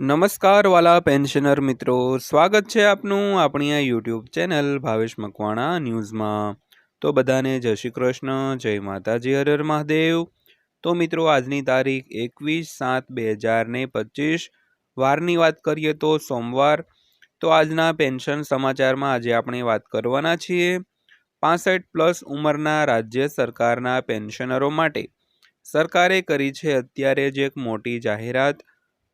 નમસ્કાર વાલા પેન્શનર મિત્રો. સ્વાગત છે આપનું આપણી આ યુટ્યુબ ચેનલ ભાવેશ મકવાણા ન્યૂઝમાં. તો બધાને જય શ્રી કૃષ્ણ, જય માતાજી હર મહાદેવ. તો મિત્રો, આજની તારીખ એકવીસ સાત બે હજાર ને પચીસ. વારની વાત કરીએ તો સોમવાર. તો આજના પેન્શન સમાચારમાં આજે આપણે વાત કરવાના છીએ. પાસઠ પ્લસ ઉંમરના રાજ્ય સરકારના પેન્શનરો માટે. સરકારે કરી છે અત્યારે જ એક મોટી જાહેરાત.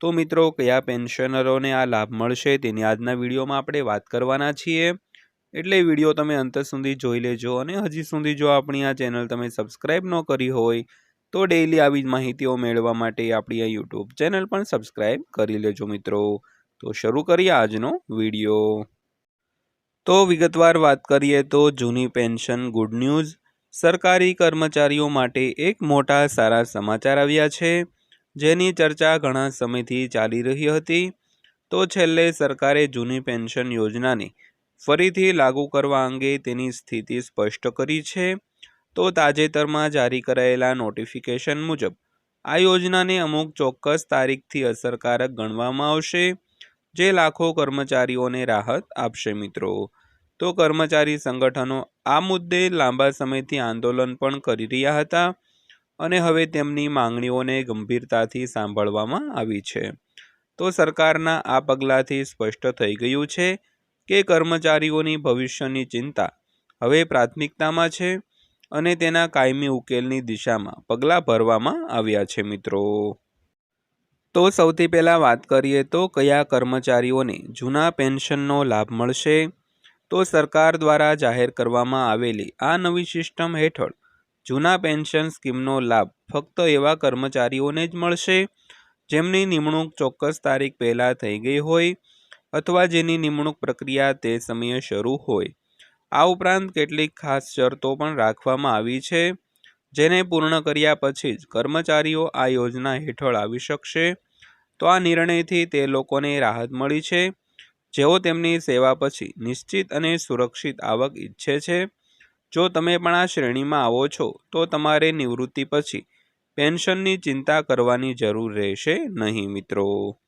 તો મિત્રો, કયા પેન્શનરોને આ લાભ મળશે તેની આજના વિડીયોમાં આપણે વાત કરવાના છીએ. એટલે વીડિયો તમે અંત સુધી જોઈ લેજો અને હજી સુધી જો આપણી આ ચેનલ તમે સબસ્ક્રાઈબ ન કરી હોય, તો ડેઈલી આવી જ માહિતીઓ મેળવવા માટે આપણી આ યુટ્યુબ ચેનલ પણ સબસ્ક્રાઈબ કરી લેજો મિત્રો. તો શરૂ કરીએ આજનો વીડિયો. તો વિગતવાર વાત કરીએ તો જૂની પેન્શન ગુડ ન્યૂઝ. સરકારી કર્મચારીઓ માટે એક મોટા સારા સમાચાર આવ્યા છે. જેની ચર્ચા ઘણા સમયથી ચાલી રહી હતી. તો છેલ્લે સરકારે જૂની પેન્શન યોજનાને ફરીથી લાગુ કરવા અંગે તેની સ્થિતિ સ્પષ્ટ કરી છે. તો તાજેતરમાં જારી કરાયેલા નોટિફિકેશન મુજબ, આ યોજનાને અમુક ચોક્કસ તારીખથી અસરકારક ગણવામાં આવશે, જે લાખો કર્મચારીઓને રાહત આપશે મિત્રો. તો કર્મચારી સંગઠનો આ મુદ્દે લાંબા સમયથી આંદોલન પણ કરી રહ્યા હતા. અને હવે તેમની માંગણીઓને ગંભીરતાથી સાંભળવામાં આવી છે. તો સરકારના આ પગલાંથી સ્પષ્ટ થઈ ગયું છે કે કર્મચારીઓની ભવિષ્યની ચિંતા હવે પ્રાથમિકતામાં છે અને તેના કાયમી ઉકેલની દિશામાં પગલાં ભરવામાં આવ્યા છે મિત્રો. તો સૌથી પહેલાં વાત કરીએ તો કયા કર્મચારીઓને જૂના પેન્શનનો લાભ મળશે? તો સરકાર દ્વારા જાહેર કરવામાં આવેલી આ નવી સિસ્ટમ હેઠળ જૂના પેન્શન સ્કીમનો લાભ. ફક્ત એવા કર્મચારીઓને જ મળશે જેમની નિમણૂક ચોક્કસ તારીખ પહેલાં થઈ ગઈ હોય અથવા જેની નિમણૂક પ્રક્રિયા તે સમયે શરૂ હોય. આ ઉપરાંત કેટલીક ખાસ શરતો પણ રાખવામાં આવી છે, જેને પૂર્ણ કર્યા પછી જ કર્મચારીઓ આ યોજના હેઠળ આવી શકશે. તો આ નિર્ણયથી તે લોકોને રાહત મળી છે. જેઓ તેમની સેવા પછી નિશ્ચિત અને સુરક્ષિત આવક ઈચ્છે છે. જો તમે પણ આ શ્રેણીમાં આવો છો, તો તમારે નિવૃત્તિ પછી પેન્શનની ચિંતા કરવાની જરૂર રહેશે નહીં, મિત્રો.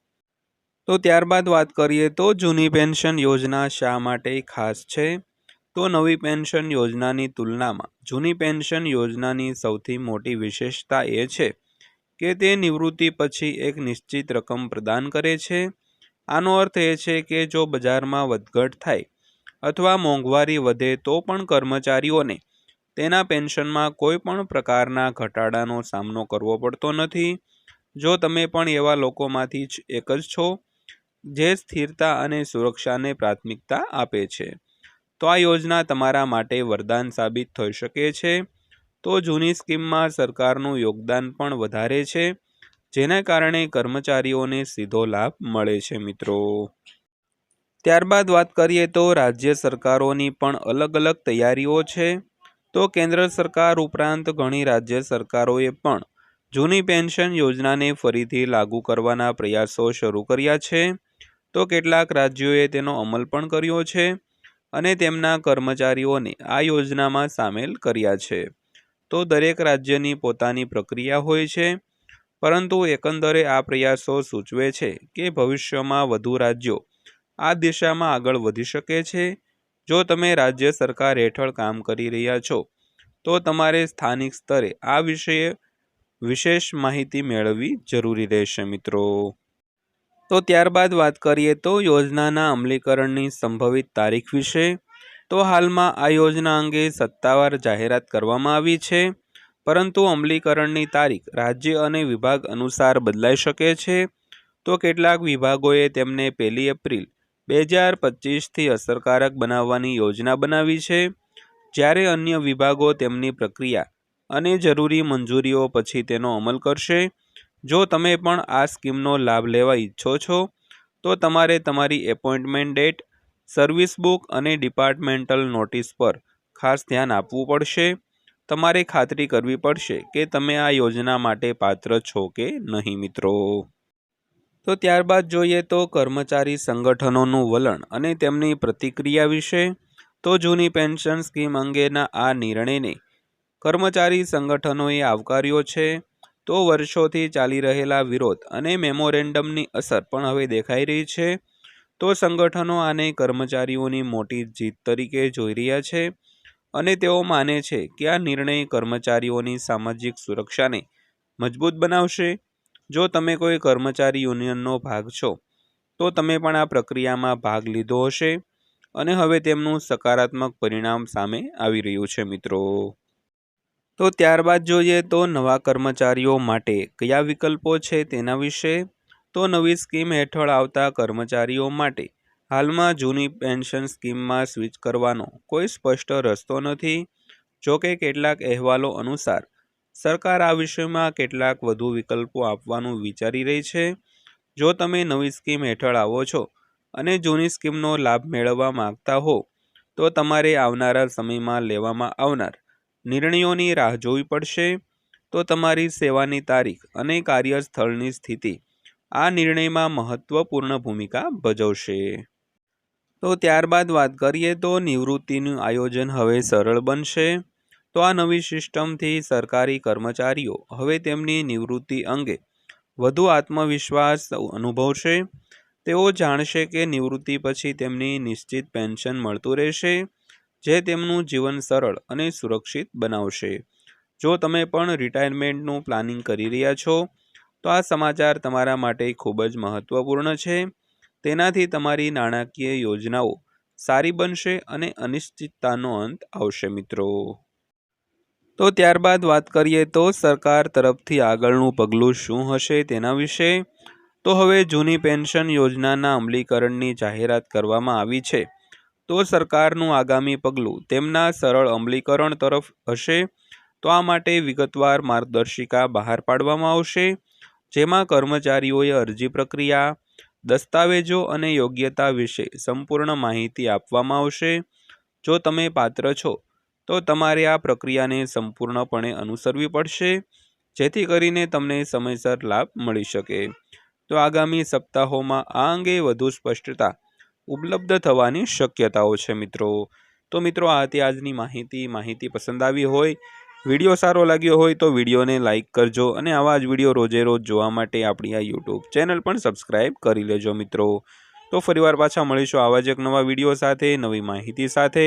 તો ત્યારબાદ વાત કરીએ તો જૂની પેન્શન યોજના શા માટે ખાસ છે? તો નવી પેન્શન યોજનાની તુલનામાં જૂની પેન્શન યોજનાની સૌથી મોટી વિશેષતા એ છે કે તે નિવૃત્તિ પછી એક નિશ્ચિત રકમ પ્રદાન કરે છે. આનો અર્થ એ છે કે જો બજારમાં વધઘટ થાય અથવા મોંઘવારી વધે તો પણ કર્મચારીઓને તેના પેન્શનમાં કોઈ પણ પ્રકારના ઘટાડાનો સામનો કરવો પડતો નથી. જો તમે પણ એવા લોકોમાંથી જ એક જ છો, જે સ્થિરતા અને સુરક્ષાને પ્રાથમિકતા આપે છે, તો આ યોજના તમારા માટે વરદાન સાબિત થઈ શકે છે. તો જૂની સ્કીમમાં સરકારનું યોગદાન પણ વધારે છે, જેના કારણે કર્મચારીઓને સીધો લાભ મળે છે મિત્રો. ત્યારબાદ વાત કરીએ તો રાજ્ય સરકારોની પણ અલગ અલગ તૈયારીઓ છે. તો કેન્દ્ર સરકાર ઉપરાંત ઘણી રાજ્ય સરકારોએ પણ જૂની પેન્શન યોજનાને ફરીથી લાગુ કરવાના પ્રયાસો શરૂ કર્યા છે. તો કેટલાક રાજ્યોએ તેનો અમલ પણ કર્યો છે અને તેમના કર્મચારીઓને આ યોજનામાં સામેલ કર્યા છે. તો દરેક રાજ્યની પોતાની પ્રક્રિયા હોય છે, પરંતુ એકંદરે આ પ્રયાસો સૂચવે છે કે ભવિષ્યમાં વધુ રાજ્યો આ દિશામાં આગળ વધી શકે છે. જો તમે રાજ્ય સરકાર હેઠળ કામ કરી રહ્યા છો, તો તમારે સ્થાનિક સ્તરે આ વિષયે વિશેષ માહિતી મેળવવી જરૂરી રહેશે, મિત્રો. તો ત્યારબાદ વાત કરીએ તો યોજનાના અમલીકરણની સંભવિત તારીખ વિશે. તો હાલમાં આ યોજના અંગે સત્તાવાર જાહેરાત કરવામાં આવી છે, પરંતુ અમલીકરણની તારીખ રાજ્ય અને વિભાગ અનુસાર બદલાઈ શકે છે. તો કેટલાક વિભાગોએ તેમને પહેલી એપ્રિલ બે હજાર પચીસથી અસરકારક બનાવવાની યોજના બનાવી છે. જ્યારે અન્ય વિભાગો તેમની પ્રક્રિયા અને જરૂરી મંજૂરીઓ પછી તેનો અમલ કરશે. જો તમે પણ આ સ્કીમનો લાભ લેવા ઈચ્છો છો, તો તમારે તમારી એપોઇન્ટમેન્ટ ડેટ, સર્વિસ બુક અને ડિપાર્ટમેન્ટલ નોટિસ પર ખાસ ધ્યાન આપવું પડશે. તમારે ખાતરી કરવી પડશે કે તમે આ યોજના માટે પાત્ર છો કે નહીં મિત્રો. તો ત્યારબાદ જોઈએ તો કર્મચારી સંગઠનોનું વલણ અને તેમની પ્રતિક્રિયા વિશે. તો જૂની પેન્શન સ્કીમ અંગેના આ નિર્ણયને કર્મચારી સંગઠનોએ આવકાર્યો છે. તો વર્ષોથી ચાલી રહેલા વિરોધ અને મેમોરેન્ડમની અસર પણ હવે દેખાઈ રહી છે. તો સંગઠનો આને કર્મચારીઓની મોટી જીત તરીકે જોઈ રહ્યા છે અને તેઓ માને છે કે આ નિર્ણય કર્મચારીઓની સામાજિક સુરક્ષાને મજબૂત બનાવશે. જો તમે કોઈ કર્મચારી યુનિયનનો ભાગ છો, તો તમે પણ આ પ્રક્રિયામાં ભાગ લીધો હશે અને હવે તેમનું સકારાત્મક પરિણામ સામે આવી રહ્યું છે, મિત્રો. તો ત્યારબાદ જોઈએ તો નવા કર્મચારીઓ માટે કયા વિકલ્પો છે તેના વિશે. તો નવી સ્કીમ હેઠળ આવતા કર્મચારીઓ માટે હાલમાં જૂની પેન્શન સ્કીમમાં સ્વિચ કરવાનો કોઈ સ્પષ્ટ રસ્તો નથી. જોકે કેટલાક અહેવાલો અનુસાર સરકાર આ વિષયમાં કેટલાક વધુ વિકલ્પો આપવાનું વિચારી રહી છે. જો તમે નવી સ્કીમ હેઠળ આવો છો અને જૂની સ્કીમનો લાભ મેળવવા માગતા હો, તો તમારે આવનારા સમયમાં લેવામાં આવનાર નિર્ણયોની રાહ જોવી પડશે. તો તમારી સેવાની તારીખ અને કાર્યસ્થળની સ્થિતિ આ નિર્ણયમાં મહત્વપૂર્ણ ભૂમિકા ભજવશે. તો ત્યારબાદ વાત કરીએ તો નિવૃત્તિનું આયોજન હવે સરળ બનશે. તો આ નવી સિસ્ટમથી સરકારી કર્મચારીઓ હવે તેમની નિવૃત્તિ અંગે વધુ આત્મવિશ્વાસ અનુભવશે. તેઓ જાણશે કે નિવૃત્તિ પછી તેમની નિશ્ચિત પેન્શન મળતું રહેશે, જે તેમનું જીવન સરળ અને સુરક્ષિત બનાવશે. જો તમે પણ રિટાયરમેન્ટનું પ્લાનિંગ કરી રહ્યા છો, તો આ સમાચાર તમારા માટે ખૂબ જ મહત્વપૂર્ણ છે. તેનાથી તમારી નાણાકીય યોજનાઓ સારી બનશે અને અનિશ્ચિતતાનો અંત આવશે, મિત્રો. તો ત્યારબાદ વાત કરીએ તો સરકાર તરફથી આગળનું પગલું શું હશે તેના વિશે? તો હવે જૂની પેન્શન યોજનાના અમલીકરણની જાહેરાત કરવામાં આવી છે. તો સરકારનું આગામી પગલું તેમના સરળ અમલીકરણ તરફ હશે. તો આ માટે વિગતવાર માર્ગદર્શિકા બહાર પાડવામાં આવશે. જેમાં કર્મચારીઓએ અરજી પ્રક્રિયા, દસ્તાવેજો અને યોગ્યતા વિશે સંપૂર્ણ માહિતી આપવામાં આવશે. જો તમે પાત્ર છો તો તમારે આ પ્રક્રિયાને સંપૂર્ણપણે અનુસરવી પડશે, જેથી કરીને તમને સમયસર લાભ મળી શકે. તો આગામી સપ્તાહોમાં આ અંગે વધુ સ્પષ્ટતા ઉપલબ્ધ થવાની શક્યતાઓ છે મિત્રો. તો મિત્રો, આ હતી આજની માહિતી. માહિતી પસંદ આવી હોય, વીડિયો સારો લાગ્યો હોય તો વિડીયોને લાઇક કરજો અને આવા જ વીડિયો રોજે રોજ જોવા માટે આપણી આ યુટ્યુબ ચેનલ પણ સબસ્ક્રાઈબ કરી લેજો મિત્રો. તો ફરીવાર પાછા મળીશું આવા જ એક નવા વીડિયો સાથે, નવી માહિતી સાથે.